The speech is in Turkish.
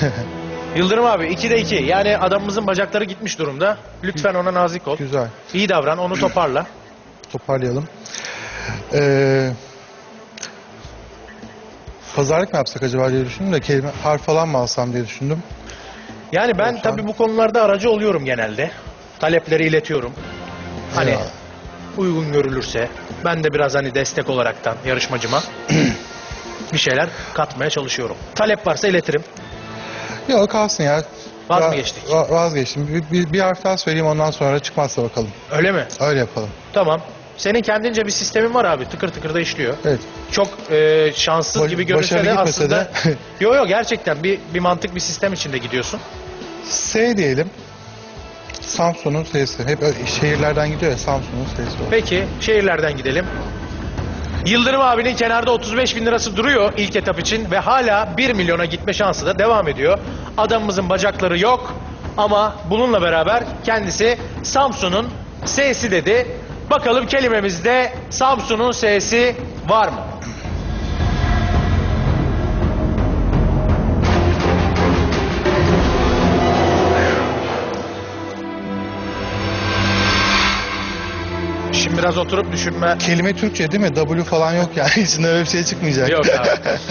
Yıldırım abi 2'de 2. Yani adamımızın bacakları gitmiş durumda. Lütfen ona nazik ol. Güzel. İyi davran, onu toparla. Toparlayalım. Ee, pazarlık mı yapsak acaba diye düşündüm de kelime harf falan mı alsam diye düşündüm. Yani ben Olsan. tabii bu konularda aracı oluyorum genelde. Talepleri iletiyorum. Hani Eyvallah. uygun görülürse ben de biraz hani destek olaraktan yarışmacıma bir şeyler katmaya çalışıyorum. Talep varsa iletirim. Yok kalsın ya. Vaz mı geçtik? va- vazgeçtim. Bir, bir, bir harf daha söyleyeyim ondan sonra çıkmazsa bakalım. Öyle mi? Öyle yapalım. Tamam. Senin kendince bir sistemin var abi. Tıkır tıkır da işliyor. Evet. Çok e, şanssız Baş- gibi görünse de gitmese aslında... de. Yo yo gerçekten bir, bir mantık bir sistem içinde gidiyorsun. S diyelim. Samsun'un sesi. Hep öyle şehirlerden gidiyor ya Samsun'un sesi. o. Peki şehirlerden gidelim. Yıldırım abinin kenarda 35 bin lirası duruyor ilk etap için ve hala 1 milyona gitme şansı da devam ediyor. Adamımızın bacakları yok ama bununla beraber kendisi Samsun'un S'si dedi. Bakalım kelimemizde Samsun'un S'si var mı? Şimdi biraz oturup düşünme. Kelime Türkçe değil mi? W falan yok yani. İçinde öyle bir şey çıkmayacak. Yok abi.